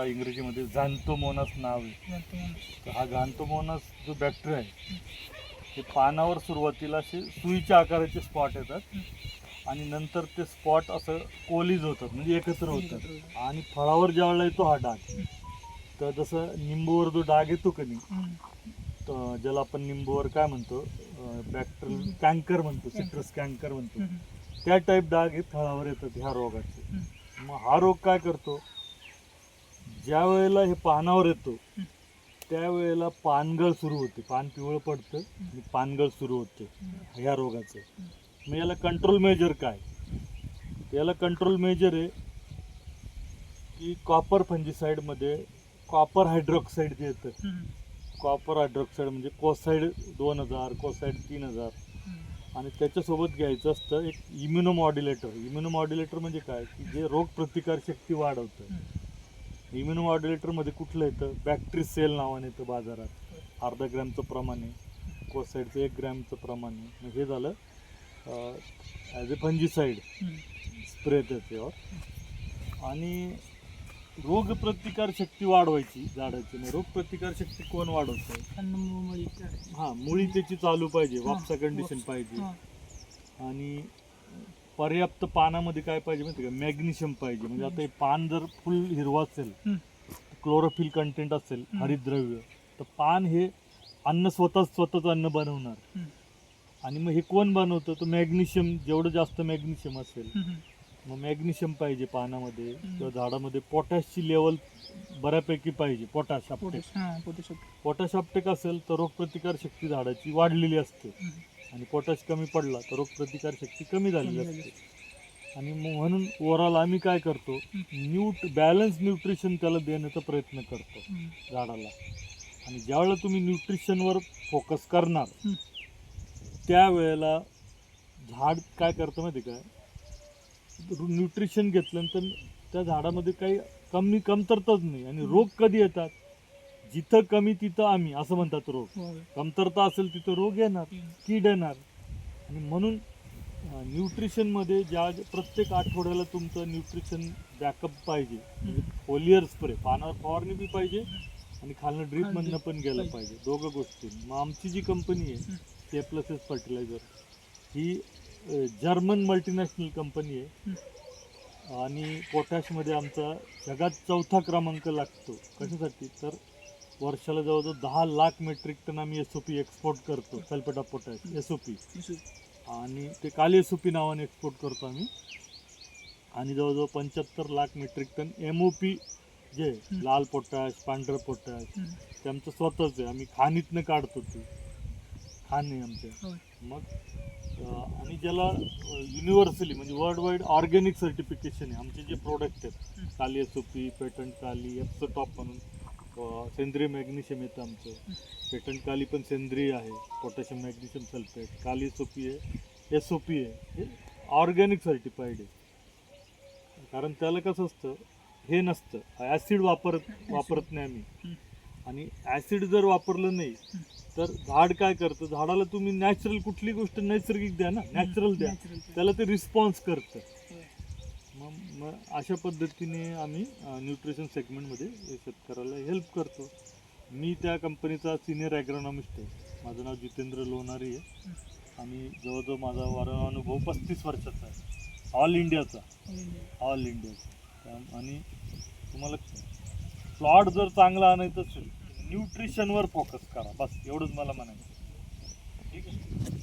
हा इंग्रजीमध्ये झांतोमोनस नाव आहे. तर हा घांतोमोनस जो बॅक्टेरिया आहे ते पानावर सुरुवातीला असे सुईच्या आकाराचे स्पॉट येतात आणि नंतर ते स्पॉट असं कोलीज होतात म्हणजे एकत्र होतात. आणि फळावर ज्या वेळेला येतो हा डाग तर जसं निंबूवर जो डाग येतो का नाही तर ज्याला आपण निंबूवर काय म्हणतो बॅक्टेरियल कँकर म्हणतो सिट्रस कँकर म्हणतो. त्या टाईप डाग हे फळावर येतात ह्या रोगाचे. मग हा रोग काय करतो? ज्या वेळेला हे पानावर येतो त्यावेळेला पानगळ सुरू होते. पान पिवळं पडतं आणि पानगळ सुरू होते ह्या रोगाचं. मग याला कंट्रोल मेजर काय? याला कंट्रोल मेजर आहे की कॉपर फंजीसाईडमध्ये कॉपर हायड्रॉक्साईड जे येतं कॉपर हायड्रॉक्साईड म्हणजे कोसाईड दोन हजार कोसाईड तीन हजार. आणि त्याच्यासोबत घ्यायचं असतं एक इम्युनोमॉड्युलेटर इम्युनोमॉड्युलेटर म्हणजे काय? की जे रोग प्रतिकार शक्ती वाढवतं इम्युनोमॉड्युलेटरमध्ये कुठलं येतं? बॅक्टेरी सेल नावाने येतं बाजारात. अर्धा ग्रॅमचं प्रमाण आहे. कोसाईडचं एक ग्रॅमचं प्रमाण आहे. मग हे झालं ॲज अ फंजिसाईड स्प्रे त्याच्यावर. आणि रोग प्रतिकार शक्ती वाढवायची झाडाची. नाही रोग प्रतिकार शक्ती कोण वाढवतं? हा मुळी त्याची चालू पाहिजे. वापसा कंडिशन. पाहिजे. आणि पर्याप्त पानामध्ये काय पाहिजे माहिती का? मॅग्नेशियम पाहिजे. म्हणजे आता हे पान जर फुल हिरवा असेल. क्लोरोफिल कंटेंट असेल हम्म. हरितद्रव्य तर पान हे अन्न स्वतः स्वतःच अन्न बनवणार. आणि मग हे कोण बनवतं? तर मॅग्नेशियम जेवढं जास्त मॅग्नेशियम असेल मग मॅग्नेशियम पाहिजे पानामध्ये. किंवा झाडामध्ये. पोटॅशची लेवल बऱ्यापैकी पाहिजे पोटॅश अपटेक पोटॅश अपटेक असेल तर रोगप्रतिकार शक्ती झाडाची वाढलेली असते. आणि पोटॅश कमी पडला तर रोगप्रतिकार शक्ती कमी झाली असते आणि मग म्हणून ओव्हरऑल आम्ही काय करतो न्यूट बॅलन्स न्यूट्रिशन त्याला देण्याचा प्रयत्न करतो झाडाला. आणि ज्यावेळेला तुम्ही न्यूट्रिशनवर फोकस करणार. त्यावेळेला झाड काय करतं माहिती काय न्यूट्रिशन घेतल्यानंतर त्या झाडामध्ये काही कमी कमतरताच नाही आणि रोग कधी येतात? जिथं कमी तिथं आम्ही असं म्हणतात रोग. कमतरता असेल तिथं रोग येणार कीड येणार. आणि म्हणून न्यूट्रिशनमध्ये ज्या प्रत्येक आठवड्याला तुमचं न्यूट्रिशन बॅकअप पाहिजे. म्हणजे फोलियर स्प्रे पानावर फवारणी बी पाहिजे आणि खालनं ड्रीप हा, मधनं drip पण गेलं पाहिजे. पाहिजे. दोघं गोष्टी. मग आमची जी कंपनी आहे के प्लस एस फर्टिलायझर ही जर्मन मल्टीनॅशनल कंपनी आहे. आणि पोटॅशमध्ये आमचा जगात चौथा क्रमांक लागतो. कशासाठी? तर वर्षाला जवळजवळ दहा लाख मेट्रिक टन आम्ही एस ओ पी एक्सपोर्ट करतो sulphate of potash S O P आणि ते काली एस ओ पी नावाने एक्सपोर्ट करतो आम्ही. आणि जवळजवळ पंच्याहत्तर lakh metric tonne M O P जे. लाल पोटॅश पांढरं पोटॅश ते आमचं स्वतःच आहे. आम्ही खाणीतनं काढतो ते. खाण आमच्या. मग आणि ज्याला युनिव्हर्सली म्हणजे वर्ल्ड वाईड ऑर्गॅनिक सर्टिफिकेशन आहे. आमचे जे प्रोडक्ट आहेत. Kali S O P patent Kali Epso Top म्हणून. सेंद्रिय मॅग्नेशियम येतं आमचं. पेटंट काली पण सेंद्रिय आहे. Potassium magnesium sulphate. Kali S O P आहे. एस ओ पी आहे. हे ऑर्गॅनिक सर्टिफाईड आहे. कारण त्याला कसं असतं हे नसतं. ॲसिड वापरत वापरत नाही आम्ही. आणि ॲसिड जर वापरलं नाही तर झाड काय करतं? झाडाला तुम्ही नॅचरल कुठली गोष्ट नैसर्गिक द्या ना. नॅचरल द्या. त्याला ते रिस्पॉन्स करतं. मग अशा पद्धतीने आम्ही न्यूट्रिशन सेगमेंटमध्ये शेतकऱ्याला हेल्प करतो. मी त्या कंपनीचा सिनियर ॲग्रॉनॉमिस्ट आहे. माझं नाव जितेंद्र लोणारी आहे. आणि जवळजवळ माझा वारा अनुभव पस्तीस वर्षाचा आहे. ऑल इंडियाचा ऑल इंडियाचा आणि तुम्हाला प्लॉट जर चांगला आणायचं असेल न्यूट्रिशनवर फोकस करा. बस एवढंच मला म्हणायचं ठीक आहे?